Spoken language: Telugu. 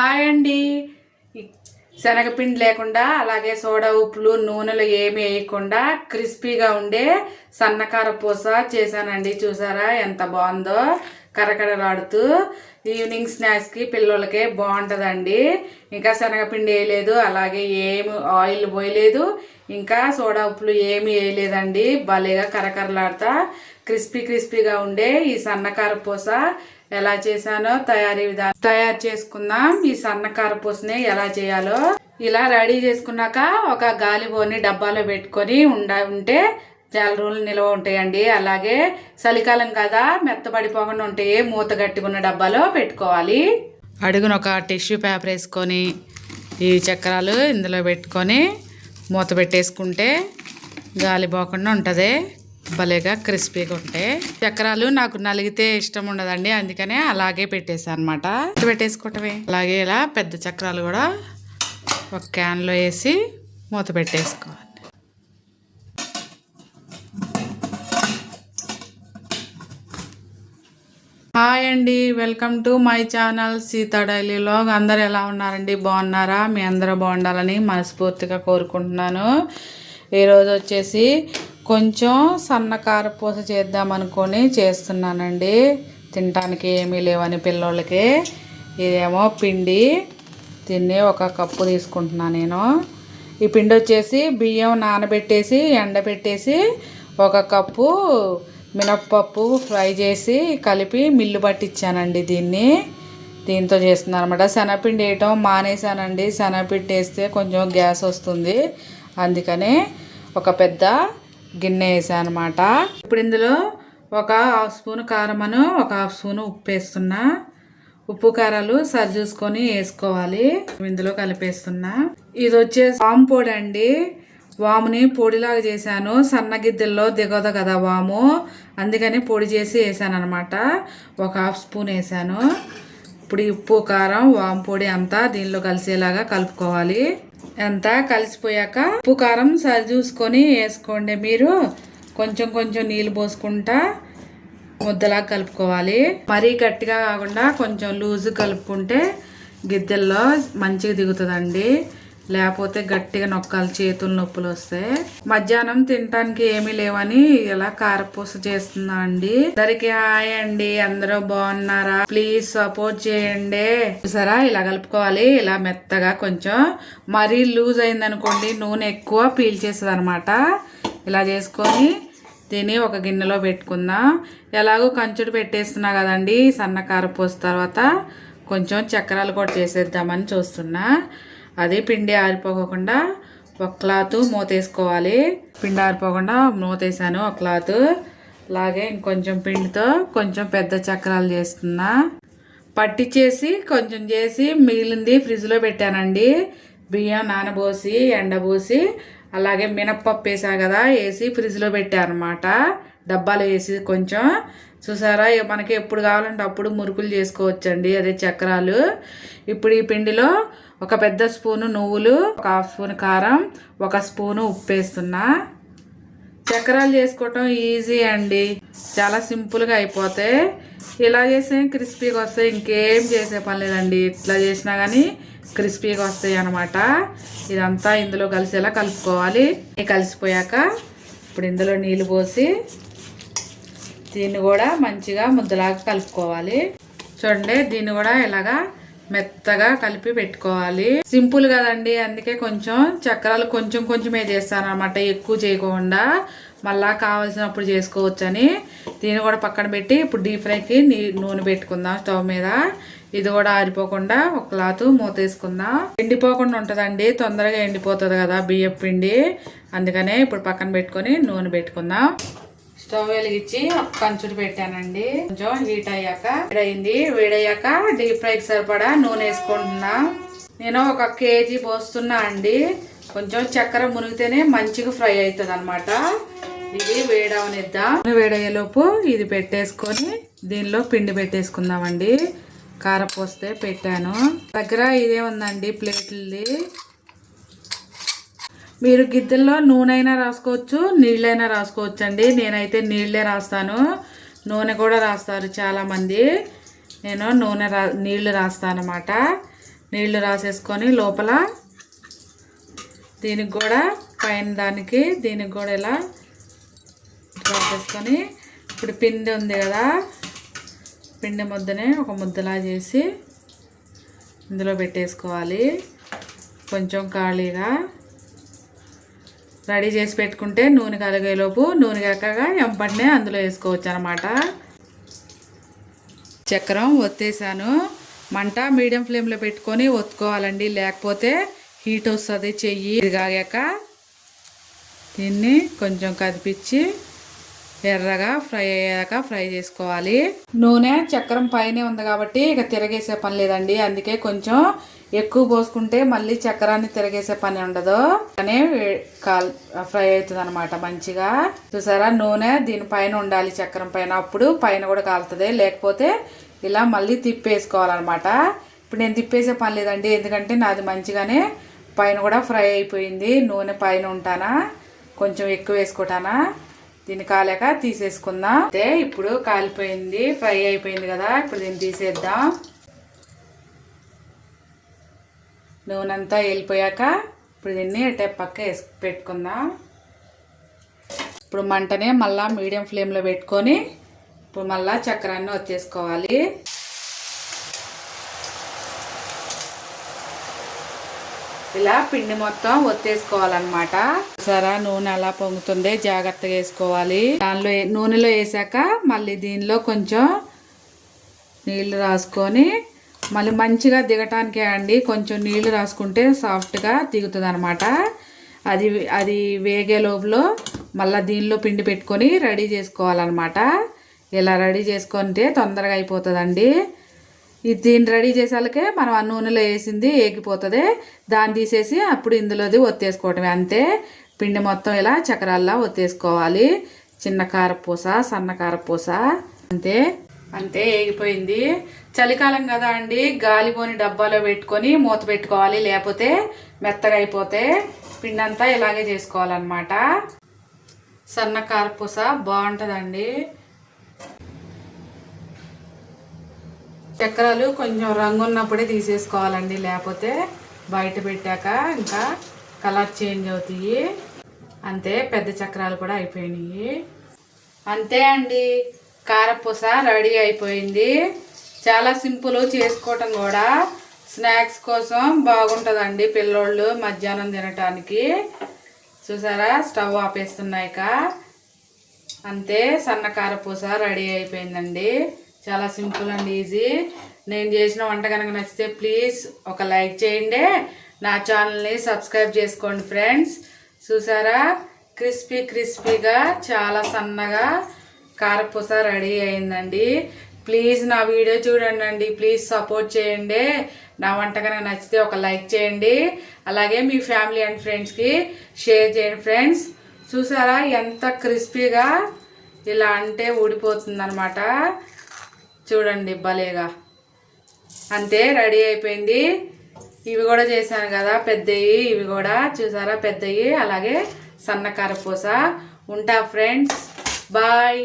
హాయ్ అండి. శనగపిండి లేకుండా అలాగే సోడా ఉప్పులు నూనెలు ఏమి వేయకుండా క్రిస్పీగా ఉండే సన్నకార పూస చేశానండి. చూసారా ఎంత బాగుందో? కరకరలాడుతూ ఈవినింగ్ స్నాక్స్కి పిల్లలకే బాగుంటుందండి. ఇంకా శనగపిండి వేయలేదు అలాగే ఏమి ఆయిల్ పోయలేదు ఇంకా సోడా ఉప్పులు ఏమి వేయలేదండి. భలేగా కరకరలాడుతా క్రిస్పీ క్రిస్పీగా ఉండే ఈ సన్నకార పూస ఎలా చేశానో తయారీ విధానం. తయారు చేసుకుందాం. ఈ సన్నకార పూసని ఎలా చేయాలో. ఇలా రెడీ చేసుకున్నాక ఒక గాలిబోని డబ్బాలో పెట్టుకొని ఉండ ఉంటే చాలా రోజులు నిల్వ ఉంటాయండి. అలాగే చలికాలం కదా మెత్తబడిపోకుండా ఉంటాయి మూత గట్టిగున్న డబ్బాలో పెట్టుకోవాలి. అడుగున ఒక టిష్యూ పేపర్ వేసుకొని ఈ చక్రాలు ఇందులో పెట్టుకొని మూత పెట్టేసుకుంటే గాలి పోకుండా ఉంటుంది. భలేగా క్రిస్పీగా ఉంటాయి చక్రాలు నాకు నలిగితే ఇష్టం ఉండదండి అందుకనే అలాగే పెట్టేసాను అనమాట పెట్టేసుకోవటమే? అలాగే ఇలా పెద్ద చక్రాలు కూడా ఒక క్యాన్లో వేసి మూత పెట్టేసుకోవాలి. హాయ్ అండి welcome to my channel Sita daily vlog. అందరు ఎలా ఉన్నారండి? బాగున్నారా? మీ అందరూ బాగుండాలని మనస్ఫూర్తిగా కోరుకుంటున్నాను. ఈరోజు వచ్చేసి కొంచెం సన్నకార పూస చేద్దాం అనుకొని చేస్తున్నానండి. తినటానికి ఏమీ లేవని పిల్లోళ్ళకి. ఇదేమో పిండి. దీన్ని ఒక కప్పు తీసుకుంటున్నాను నేను. ఈ పిండి వచ్చేసి బియ్యం నానబెట్టేసి ఎండబెట్టేసి ఒక కప్పు మినప్పప్పు ఫ్రై చేసి కలిపి మిల్లు పట్టించానండి దీన్ని. దీంతో చేస్తున్నాను అనమాట శనగపిండి వేయటం మానేశానండి. శనగపిండి వేస్తే కొంచెం గ్యాస్ వస్తుంది. అందుకనే ఒక పెద్ద గిన్నె వేసాను అనమాట ఇప్పుడు ఇందులో ఒక హాఫ్ స్పూన్ కారమను ఒక హాఫ్ స్పూన్ ఉప్పు వేస్తున్నా. ఉప్పు కారాలు సరి చూసుకొని వేసుకోవాలి. ఇందులో కలిపేస్తున్నా. ఇది వచ్చేసి వాము పొడి అండి. వాముని పొడిలాగా చేశాను. సన్న గిద్దెల్లో దిగదు కదా వాము. అందుకని పొడి చేసి వేసాను అనమాట ఒక హాఫ్ స్పూన్ వేసాను. ఇప్పుడు ఉప్పు కారం వాము పొడి అంతా దీనిలో కలిసేలాగా కలుపుకోవాలి. అంతా కలిసిపోయాక ఉప్పు కారం సరి చూసుకొని వేసుకోండి మీరు. కొంచెం కొంచెం నీళ్ళు పోసుకుంటా ముద్దలా కలుపుకోవాలి. మరీ గట్టిగా కాకుండా కొంచెం లూజు కలుపుకుంటే గిద్దెల్లో మంచిగా దిగుతుందండి. లేకపోతే గట్టిగా నొక్కాలి చేతులు నొప్పులు వస్తాయి మధ్యాహ్నం తినటానికి ఏమీ లేవని ఇలా కారపూస చేస్తున్నా అండి అందరికి హాయ్ అండి. అందరూ బాగున్నారా? ప్లీజ్ సపోర్ట్ చేయండి. చూసారా? ఇలా కలుపుకోవాలి. ఇలా మెత్తగా కొంచెం మరీ లూజ్ అయింది అనుకోండి నూనె ఎక్కువ పీల్చేస్తుంది అనమాట ఇలా చేసుకొని దీన్ని ఒక గిన్నెలో పెట్టుకుందాం. ఎలాగో కంచుడు పెట్టేస్తున్నా కదండి సన్న కారపూస తర్వాత కొంచెం చక్రాలు కూడా చేసేద్దామని చూస్తున్నా. అది పిండి ఆరిపోకుండా ఒక క్లాత్ మూతేసుకోవాలి. పిండి ఆరిపోకుండా మూతేసాను ఒక క్లాత్. అలాగే ఇంకొంచెం పిండితో కొంచెం పెద్ద చక్రాలు చేస్తున్నా. పట్టించేసి కొంచెం చేసి మిగిలింది ఫ్రిడ్జ్లో పెట్టానండి. బియ్యం నానబోసి ఎండబోసి అలాగే మినప్పప్పు వేసా కదా వేసి ఫ్రిడ్జ్లో పెట్టానమాట. డబ్బాలు వేసి కొంచెం. చూసారా మనకి ఎప్పుడు కావాలంటే అప్పుడు మురుకులు చేసుకోవచ్చండి అదే చక్రాలు. ఇప్పుడు ఈ పిండిలో ఒక పెద్ద స్పూను నువ్వులు ఒక హాఫ్ స్పూన్ కారం ఒక స్పూను ఉప్పు వేస్తున్నా చక్రాలు చేసుకోవటం ఈజీ అండి. చాలా సింపుల్గా అయిపోతే ఇలా చేస్తే క్రిస్పీగా వస్తాయి. ఇంకేం చేసే పని లేదండి. ఇట్లా చేసినా కానీ క్రిస్పీగా వస్తాయి అనమాట ఇదంతా ఇందులో కలిసేలా కలుపుకోవాలి. కలిసిపోయాక ఇప్పుడు ఇందులో నీళ్ళు పోసి దీన్ని కూడా మంచిగా ముద్దలాగా కలుపుకోవాలి. చూడండి దీన్ని కూడా ఇలాగా మెత్తగా కలిపి పెట్టుకోవాలి. సింపుల్ కదండి. అందుకే కొంచెం చక్రాలు కొంచెం కొంచెమే చేస్తాను అనమాట ఎక్కువ చేయకుండా మళ్ళా కావాల్సినప్పుడు చేసుకోవచ్చని. దీన్ని కూడా పక్కన పెట్టి ఇప్పుడు డీప్ ఫ్రైకి నూనె పెట్టుకుందాం స్టవ్ మీద. ఇది కూడా ఆరిపోకుండా ఒక క్లాత్ మూతేసుకుందాం. ఎండిపోకుండా ఉంటుందండి. తొందరగా ఎండిపోతుంది కదా బియ్యం పిండి. అందుకనే ఇప్పుడు పక్కన పెట్టుకొని నూనె పెట్టుకుందాం. స్టవ్ వెలిగించి ఒక కంచుడు పెట్టానండి. కొంచెం హీట్ అయ్యాక వేడయింది. వేడయ్యాక డీప్ ఫ్రైకి సరిపడా నూనె వేసుకుంటున్నా. నేను ఒక కేజీ పోస్తున్నా అండి. కొంచెం చక్కెర మునిగితేనే మంచిగా ఫ్రై అవుతుంది అనమాట ఇది వేడవనిద్దాం. వేడయ్యేలోపు ఇది పెట్టేసుకొని దీనిలో పిండి పెట్టేసుకుందామండి. కారపోస్తే పెట్టాను. దగ్గర ఇదే ఉందండి ప్లేట్లది. మీరు గిద్దెల్లో నూనె అయినా రాసుకోవచ్చు నీళ్ళైనా రాసుకోవచ్చు అండి నేనైతే నీళ్ళే రాస్తాను. నూనె కూడా రాస్తారు చాలామంది. నేను నూనె రా నీళ్ళు రాస్తాను అనమాట నీళ్ళు రాసేసుకొని లోపల దీనికి కూడా పైన దానికి దీనికి కూడా ఇలా రాసేసుకొని ఇప్పుడు పిండి ఉంది కదా పిండి ముద్దనే ఒక ముద్దలా చేసి ఇందులో పెట్టేసుకోవాలి. కొంచెం ఖాళీగా రెడీ చేసి పెట్టుకుంటే నూనె కలిగేలోపు నూనె కాకగా ఎంపటినే అందులో వేసుకోవచ్చు అనమాట చక్రం ఒత్తేసాను. మంట మీడియం ఫ్లేమ్లో పెట్టుకొని ఒత్తుకోవాలండి. లేకపోతే హీట్ వస్తుంది చెయ్యి ఇది కాగాక దీన్ని కొంచెం కదిపించి ఎర్రగా ఫ్రై అయ్యాక ఫ్రై చేసుకోవాలి. నూనె చక్రం పైనే ఉంది కాబట్టి ఇక తిరగేసే పని లేదండి. అందుకే కొంచెం ఎక్కువ పోసుకుంటే మళ్ళీ చక్రాన్ని తిరగేసే పని ఉండదు. కానీ కాల్ ఫ్రై అవుతుంది అనమాట మంచిగా. చూసారా? నూనె దీనిపైన ఉండాలి చక్రం పైన. అప్పుడు పైన కూడా కాలుతుంది. లేకపోతే ఇలా మళ్ళీ తిప్పేసుకోవాలన్నమాట. ఇప్పుడు నేను తిప్పేసే పని లేదండి. ఎందుకంటే నాది మంచిగానే పైన కూడా ఫ్రై అయిపోయింది. నూనె పైన ఉంటానా? కొంచెం ఎక్కువ వేసుకుంటానా? దీన్ని కాలేక తీసేసుకుందాం. అయితే ఇప్పుడు కాలిపోయింది ఫ్రై అయిపోయింది కదా ఇప్పుడు దీన్ని తీసేద్దాం. నూనె అంతా వెళ్ళిపోయాక ఇప్పుడు దీన్ని అంటే పక్క వేసి పెట్టుకుందాం. ఇప్పుడు మంటనే మళ్ళీ మీడియం ఫ్లేమ్లో పెట్టుకొని ఇప్పుడు మళ్ళీ చక్రాన్ని వచ్చేసుకోవాలి. ఇలా పిండి మొత్తం ఒత్తేసుకోవాలన్నమాట. సరా నూనె అలా పొంగుతుంది జాగ్రత్తగా వేసుకోవాలి. దానిలో నూనెలో వేసాక మళ్ళీ దీనిలో కొంచెం నీళ్ళు రాసుకొని మళ్ళీ మంచిగా దిగటానికే అండి. కొంచెం నీళ్ళు రాసుకుంటే సాఫ్ట్గా దిగుతుంది అనమాట అది అది వేగే లోపల మళ్ళీ దీనిలో పిండి పెట్టుకొని రెడీ చేసుకోవాలన్నమాట. ఇలా రెడీ చేసుకుంటే తొందరగా అయిపోతుందండి. ఇది దీన్ని రెడీ చేసాలకే మనం ఆ నూనెలో వేసింది ఏగిపోతుంది. దాన్ని తీసేసి అప్పుడు ఇందులోది ఒత్తేసుకోవటమే. అంతే. పిండి మొత్తం ఇలా చక్రాల్లా ఒత్తేసుకోవాలి. చిన్న కారపూస సన్న కారపూస. అంతే. అంతే ఏగిపోయింది. చలికాలం కదా అండి. గాలిపోని డబ్బాలో పెట్టుకొని మూత పెట్టుకోవాలి. లేకపోతే మెత్తగా అయిపోతే పిండి అంతా ఇలాగే చేసుకోవాలన్నమాట. సన్న కారపూస బాగుంటుందండి. చక్రాలు కొంచెం రంగు ఉన్నప్పుడే తీసేసుకోవాలండి. లేకపోతే బయట పెట్టాక ఇంకా కలర్ చేంజ్ అవుతాయి. అంతే పెద్ద చక్రాలు కూడా అయిపోయినాయి. అంతే అండి. కారపూస రెడీ అయిపోయింది. చాలా సింపుల్ చేసుకోవటం కూడా. స్నాక్స్ కోసం బాగుంటుందండి పిల్లోళ్ళు మధ్యాహ్నం తినటానికి. చూసారా? స్టవ్ ఆపేస్తున్నాయిక అంతే సన్న కారపూస రెడీ అయిపోయిందండి. చాలా సింపుల్ అండ్ ఈజీ. నేను చేసిన వంట కనుక నచ్చితే ప్లీజ్ ఒక లైక్ చేయండి. నా ఛానల్ని సబ్స్క్రైబ్ చేసుకోండి ఫ్రెండ్స్. చూసారా? క్రిస్పీ క్రిస్పీగా చాలా సన్నగా కారపూస రెడీ అయిందండి. ప్లీజ్ నా వీడియో చూడండి అండి. ప్లీజ్ సపోర్ట్ చేయండి. నా వంట కనుక నచ్చితే ఒక లైక్ చేయండి. అలాగే మీ ఫ్యామిలీ అండ్ ఫ్రెండ్స్కి షేర్ చేయండి ఫ్రెండ్స్. చూసారా? ఎంత క్రిస్పీగా ఇలా అంటే ఊడిపోతుంది అనమాట చూడండి భలేగా. అంతే రెడీ అయిపోయింది. ఇవి కూడా చేశాను కదా పెద్దవి ఇవి కూడా చూసారా పెద్దవి అలాగే సన్నకార పూస ఉంటా ఫ్రెండ్స్. బాయ్.